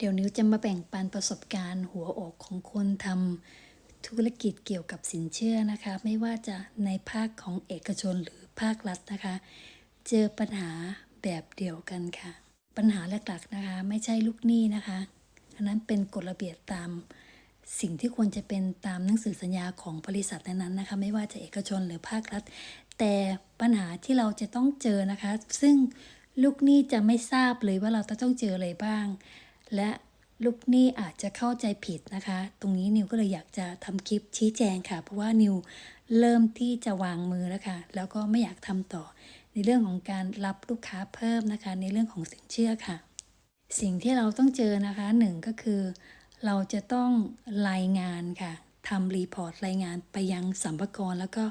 เดี๋ยวนิ้วจะมาแบ่งปันประสบการณ์หัวอกของคนทำธุรกิจเกี่ยวกับสินเชื่อนะคะ ไม่ว่าจะในภาคของเอกชนหรือภาครัฐนะคะ เจอปัญหาแบบเดียวกันค่ะ ปัญหาหลักๆนะคะ ไม่ใช่ลูกหนี้นะคะอันนั้นเป็นกฎระเบียบตามสิ่งที่ควรจะเป็นตามหนังสือสัญญาของบริษัทนั้นๆนะคะ ไม่ว่าจะเอกชนหรือภาครัฐ แต่ปัญหาที่เราจะต้องเจอนะคะ ซึ่งลูกหนี้จะไม่ทราบเลยว่าเราจะต้องเจออะไรบ้าง และลูกหนี้อาจจะเข้าใจผิดนะคะ ตรงนี้นิวก็เลยอยากจะทำคลิปชี้แจงค่ะ เพราะว่านิวเริ่มที่จะวางมือแล้วค่ะ แล้วก็ไม่อยากทำต่อ ในเรื่องของการรับลูกค้าเพิ่มนะคะ ในเรื่องของสินเชื่อค่ะ สิ่งที่เราต้องเจอนะคะหนึ่งก็คือ เราจะต้องรายงานค่ะทำรีพอร์ตรายงานไปยังสัมภากรแล้วก็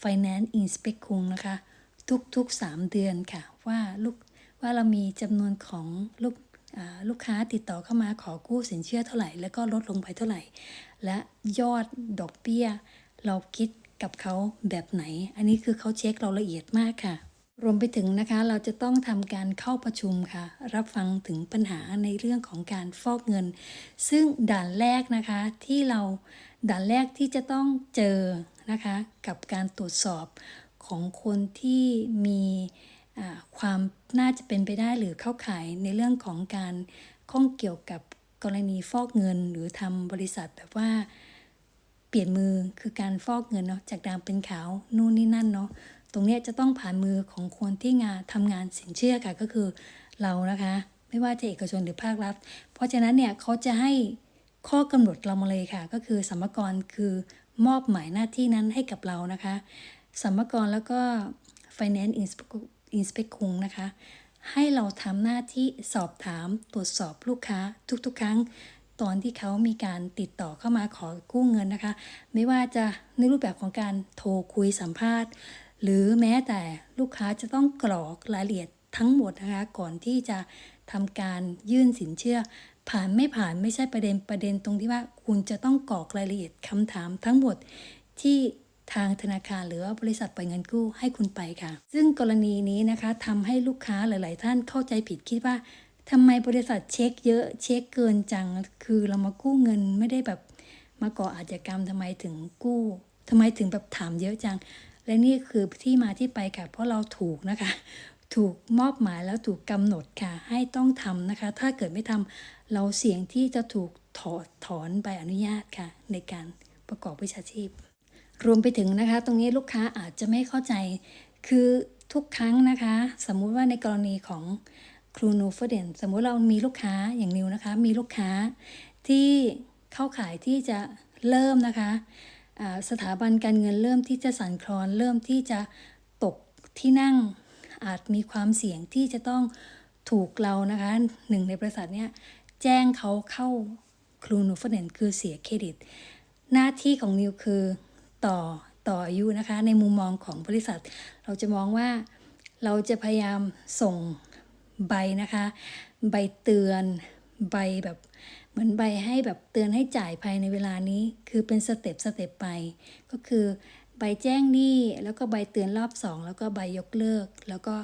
Finance Inspect คุงนะคะ ทุกๆ 3 เดือนค่ะ ว่าลูกว่าเรามีจำนวนของลูก ลูกค้าติดต่อเข้ามาขอกู้สินเชื่อเท่าไหร่ แล้วก็ลดลงไปเท่าไหร่ และยอดดอกเบี้ย เราคิดกับเขาแบบไหน อันนี้คือเขาเช็คเราละเอียดมากค่ะ รวมไปถึงนะคะเราจะต้องทำการเข้าประชุมค่ะ รับฟังถึงปัญหาในเรื่องของการฟอกเงิน ซึ่งด่านแรกนะคะที่เราด่านแรกที่จะต้องเจอนะคะ กับการตรวจสอบของคนที่มี ความน่าจะเป็นไปได้หรือเข้าข่ายในเรื่องของการข้องเกี่ยวกับกรณีฟอกเงิน หรือทำบริษัทแบบว่าเปลี่ยนมือคือการฟอกเงินเนาะจากดำเป็นขาวนู่นนี่นั่นเนาะตรงนี้จะต้องผ่านมือของคนที่งานทำงานสินเชื่อค่ะก็คือเรานะคะ ไม่ว่าจะเอกชนหรือภาครัฐ เพราะฉะนั้นเนี่ยเขาจะให้ข้อกำหนดเรามาเลยค่ะ ก็คือสมกรคือมอบหมายหน้าที่นั้นให้กับเรานะคะสมกรแล้วก็ Finance Inspect- Inspect คุงนะคะ ให้เราทำหน้าที่สอบถามตรวจสอบลูกค้าทุกๆ ครั้ง ตอนที่เขามีการติดต่อเข้ามาขอกู้เงินนะคะ ไม่ว่าจะในรูปแบบของการโทรคุยสัมภาษณ์ หรือแม้แต่ลูกค้าจะต้องกรอกรายละเอียดทั้งหมดนะคะก่อนที่จะทำการยื่นสินเชื่อ ผ่านไม่ผ่านไม่ใช่ประเด็นประเด็นตรงที่ว่าคุณจะต้องกรอกรายละเอียดคำถามทั้งหมดที่ ทางธนาคารหรือว่าบริษัทปล่อยเงินกู้ให้คุณไปค่ะ ซึ่งกรณีนี้นะคะทำให้ลูกค้าหลาย ๆ ท่านเข้าใจผิดคิดว่าทำไมบริษัทเช็คเยอะเช็คเกินจัง คือเรามากู้เงินไม่ได้แบบมาก่ออาชญากรรมทำไมถึงกู้ทำไมถึงแบบถามเยอะจัง และนี่คือที่มาที่ไปค่ะ เพราะเราถูกนะคะ ถูกมอบหมายแล้วถูกกำหนดค่ะ ให้ต้องทำนะคะ ถ้าเกิดไม่ทำเราเสี่ยงที่จะถูกถอดถอนใบอนุญาตค่ะ ในการประกอบวิชาชีพ รวมไปถึงนะคะตรงนี้ลูกค้าอาจจะไม่เข้าใจ คือทุกครั้งนะคะ สมมุติว่าในกรณีของครูนูเฟเดนสมมุติเรามีลูกค้าอย่างนิวนะคะ มีลูกค้าที่เข้าขายที่จะเริ่มนะคะสถาบันการเงินเริ่มที่จะสั่นคลอน เริ่มที่จะตกที่นั่งอาจมีความเสี่ยงที่จะต้องถูกเรานะคะหนึ่งในบริษัทเนี้ยแจ้งเขาเข้าครูนูเฟเดนคือเสียเครดิต หน้าที่ของนิวคือ ต่อต่ออายุนะคะ ในมุมมองของบริษัท เราจะมองว่าเราจะพยายามส่งใบนะคะ ใบเตือนใบแบบเหมือนใบให้แบบเตือนให้จ่ายภายในเวลานี้ คือเป็นสเต็ปสเต็ปไป ก็คือใบแจ้งหนี้แล้วก็ใบเตือนรอบสองแล้วก็ใบยกเลิก แล้วก็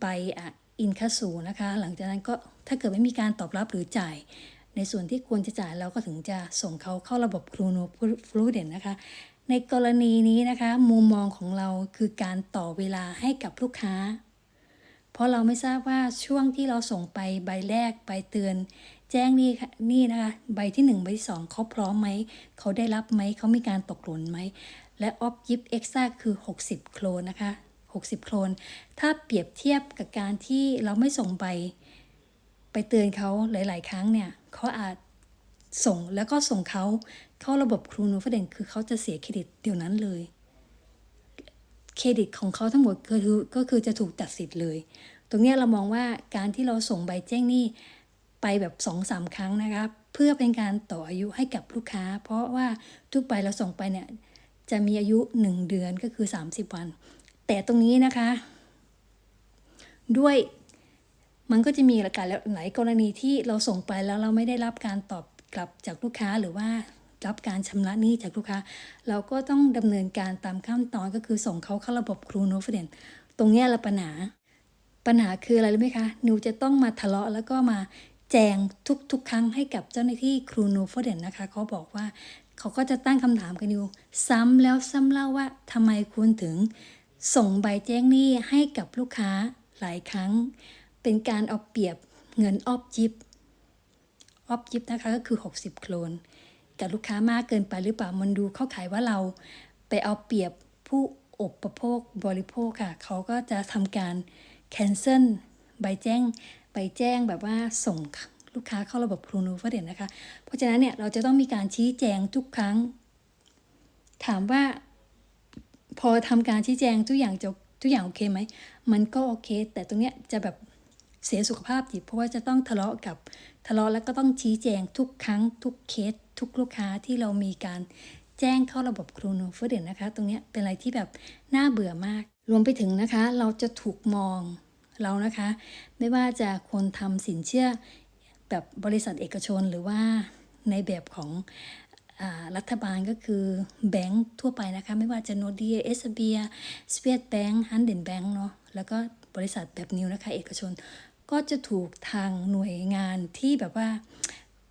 ใบอะอินคาสูนะคะ หลังจากนั้นก็ถ้าเกิดไม่มีการตอบรับหรือจ่าย ในส่วนที่ควรจะจ่ายเราก็ถึงจะส่งเขาเข้าระบบครูโนฟลูเดนนะคะ ในกรณีนี้นะคะ มุมมองของเราคือการต่อเวลาให้กับลูกค้า เพราะเราไม่ทราบว่าช่วงที่เราส่งไปใบแรกใบเตือน แจ้งนี่นี่นะคะใบที่ 1 ใบที่2เขาพร้อมไหมเขาได้รับไหมเขามีการตกหล่นไหมและออฟยิปเอ็กซ่าคือ 60 โครนนะคะ 60 โครน ถ้าเปรียบเทียบกับการที่เราไม่ส่งใบไปเตือนเขาหลาย ๆ ครั้งเนี่ยเขาอาจส่งแล้วก็ส่งเขา เข้าระบบครูนูฟเดนคือเขาจะเสียเครดิตเดี๋ยวนั้นเลย เครดิตของเขาทั้งหมดก็คือก็คือจะถูกตัดสิทธิ์เลย ตรงนี้เรามองว่าการที่เราส่งใบแจ้งหนี้ไปแบบสองสามครั้งนะคะเพื่อเป็นการต่ออายุให้กับลูกค้า เพราะว่าทุกใบเราส่งไปเนี่ยจะมีอายุ 1 เดือนก็คือ 30 วัน แต่ตรงนี้นะคะ ด้วยมันก็จะมีหลายหลายกรณีที่เราส่งไปแล้วเราไม่ได้รับการตอบกลับจากลูกค้าหรือว่า รับการชำระหนี้จากลูกค้า เราก็ต้องดำเนินการตามขั้นตอนก็คือส่งเขาเข้าระบบครูโนฟเดนตรงนี้ละปัญหา ปัญหาคืออะไรรู้ไหมคะนิวจะต้องมาทะเลาะแล้วก็มาแจงทุกๆ ครั้งให้กับเจ้าหน้าที่ครูโนฟเดนนะคะเขาบอกว่าเขาก็จะตั้งคำถามกันอยู่ซ้ำแล้วซ้ำเล่าว่าทำไมคุณถึง ส่งใบแจ้งหนี้ให้กับลูกค้าหลายครั้ง เป็นการเอาเปรียบเงินออบจิบออบจิบนะคะก็คือ 60 โคลน กับลูกค้ามากเกินไปหรือเปล่ามันดูเข้าขายว่าเราไปเอาเปรียบผู้อุประโภคบริโภคค่ะ เขาก็จะทำการ cancel ใบแจ้งใบแจ้งแบบว่าส่งลูกค้าเข้าระบบครูนูเฟเดนนะคะ เพราะฉะนั้นเนี่ยเราจะต้องมีการชี้แจงทุกครั้ง ถามว่า พอทำการชี้แจงทุกอย่างจะทุกอย่างโอเคไหม มันก็โอเค แต่ตรงเนี้ยจะแบบเสียสุขภาพจิตเพราะว่าจะต้องทะเลาะกับทะเลาะแล้วก็ต้องชี้แจงทุกครั้งทุกเคส ทุกลูกค้าที่เรามีการแจ้งเข้าระบบครูโนเฟเดนนะคะ ตรงนี้เป็นอะไรที่แบบน่าเบื่อมาก รวมไปถึงนะคะ เราจะถูกมองเรานะคะ ไม่ว่าจะคนทำสินเชื่อแบบบริษัทเอกชนหรือว่าในแบบของอรัฐบาลก็คือแบงค์ทั่วไปนะคะ ไม่ว่าจะโนเดียเอสเบียสเปียแบงค์ฮันเดนแบงค์เนาะแล้วก็บริษัทแบบนิวนะคะ เอกชนก็จะถูกทางหน่วยงานที่แบบว่า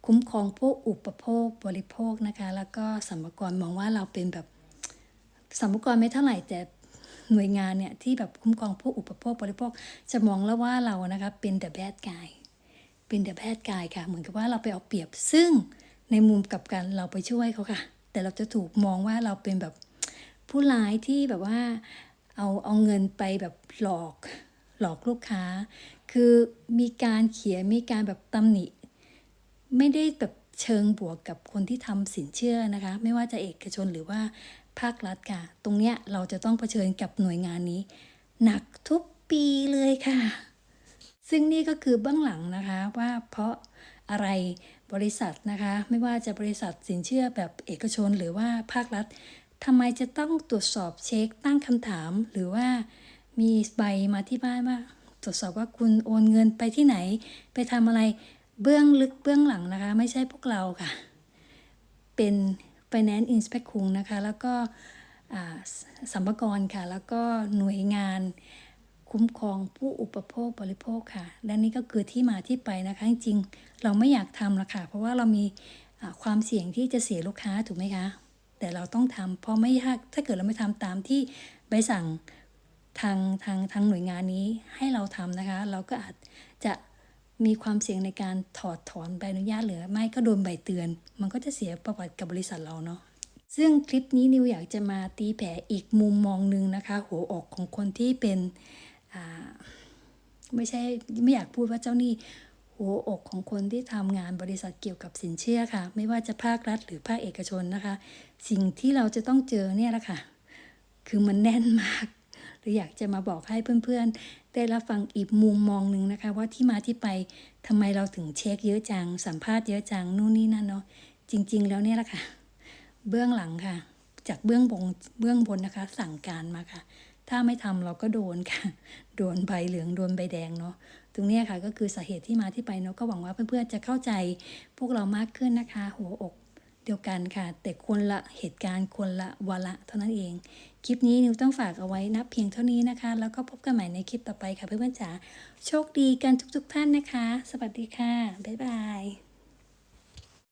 คุ้มครองผู้อุปโภคบริโภคนะคะ แล้วก็สัมภากรมองว่าเราเป็นแบบสัมภากรไม่เท่าไหร่แต่หน่วยงานเนี่ยที่แบบคุ้มครองผู้อุปโภคบริโภคจะมองแล้วว่าเรานะคะเป็น the bad guy เป็น the bad guy ค่ะ เหมือนกับว่าเราไปเอาเปรียบ ซึ่งในมุมกลับกันเราไปช่วยเขาค่ะ แต่เราจะถูกมองว่าเราเป็นแบบผู้ร้ายที่แบบว่าเอาเอาเงินไปแบบหลอกหลอกลูกค้า คือมีการเขียนมีการแบบตำหนิ ไม่ได้แบบเชิงบวกกับคนที่ทำสินเชื่อนะคะ ไม่ว่าจะเอกชนหรือว่าภาครัฐค่ะ ตรงเนี้ยเราจะต้องเผชิญกับหน่วยงานนี้ หนักทุกปีเลยค่ะ ซึ่งนี่ก็คือเบื้องหลังนะคะว่าเพราะอะไรบริษัทนะคะ ไม่ว่าจะบริษัทสินเชื่อแบบเอกชนหรือว่าภาครัฐทำไมจะต้องตรวจสอบเช็คตั้งคำถาม หรือว่ามีใบมาที่บ้านว่า ตรวจสอบว่าคุณโอนเงินไปที่ไหน ไปทำอะไร เบื้องลึกเบื้องหลังนะคะ ไม่ใช่พวกเราค่ะ เป็น Finance Inspect คุงนะคะ แล้วก็อ่าสัมภากรค่ะ แล้วก็หน่วยงานคุ้มครองผู้อุปโภคบริโภคค่ะ และนี่ก็คือที่มาที่ไปนะคะ จริงๆ เราไม่อยากทำละค่ะ เพราะว่าเรามีความเสี่ยงที่จะเสียลูกค้าถูกไหมคะ แต่เราต้องทำเพราะไม่ยากถ้าเกิดเราไม่ทำตามที่ใบสั่งทางทางทางหน่วยงานนี้ให้เราทำนะคะ เราก็อาจจะ มีความเสี่ยงในการถอดถอนใบอนุญาตหรือไม่ก็โดนใบเตือน มันก็จะเสียประวัติกับบริษัทเราเนาะซึ่งคลิปนี้นิวอยากจะมาตีแผ่อีกมุมมองหนึ่งนะคะ หัวอกของคนที่เป็นไม่ใช่ไม่อยากพูดว่าเจ้าหนี้หัวอกของคนที่ทำงานบริษัทเกี่ยวกับสินเชื่อค่ะ ไม่ว่าจะภาครัฐหรือภาคเอกชนนะคะ สิ่งที่เราจะต้องเจอเนี่ยแหละค่ะ คือมันแน่นมาก รืออยากจะมาบอกให้เพื่อนๆ ได้รับฟังอีกมุมมองหนึ่งนะคะ ว่าที่มาที่ไปทำไมเราถึงเช็คเยอะจัง สัมภาษณ์เยอะจังนู่นนี่นั่นเนาะจริง ๆ แล้วเนี่ยแหละค่ะ เบื้องหลังค่ะ จากเบื้องบนเบื้องบนนะคะ สั่งการมาค่ะ ถ้าไม่ทำเราก็โดนค่ะ โดนใบเหลืองโดนใบแดงเนาะตรงนี้ค่ะก็คือสาเหตุที่มาที่ไปเนาะก็หวังว่าเพื่อนๆจะเข้าใจพวกเรามากขึ้นนะคะ หัวอกเดียวกันค่ะ แต่คนละเหตุการณ์คนละวาระเท่านั้นเอง คลิปนี้นิวต้องฝากเอาไว้นับเพียงเท่านี้นะคะ แล้วก็พบกันใหม่ในคลิปต่อไปค่ะเพื่อนๆจ๋าโชคดีกันทุกๆท่านนะคะ สวัสดีค่ะ บ๊ายบาย